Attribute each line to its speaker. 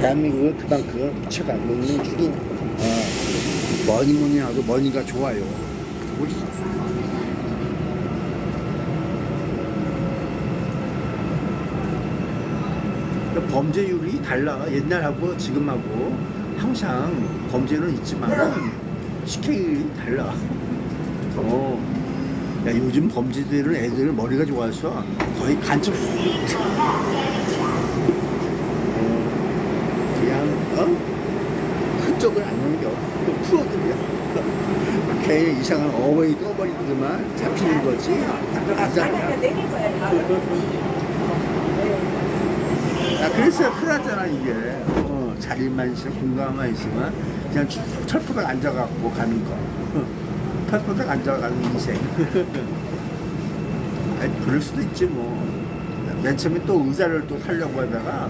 Speaker 1: 대한민국은 그만큼 미쳐가 먹는 죽인 어, 하도 머니가 좋아요. 우리 그 범죄율이 달라 옛날하고 지금하고 항상 범죄는 있지만 스케일이 달라. 어. 야 요즘 범죄들은 애들 머리가 좋아서 거의 간첩 수준 어? 큰 쪽을 안 넘겨 또 풀어들여 걔 이상한 어머니 떠버리더만 잡히는 거지. 아잖아 야 그래서 큰일 났잖아 이게. 어, 자리만 있으면 공간만 있으면 그냥 철- 철푸덕 앉아갖고 가는 거. 철푸덕 앉아가는 인생. 아니 그럴 수도 있지 뭐 맨 처음에 또 의자를 또 살려고 하다가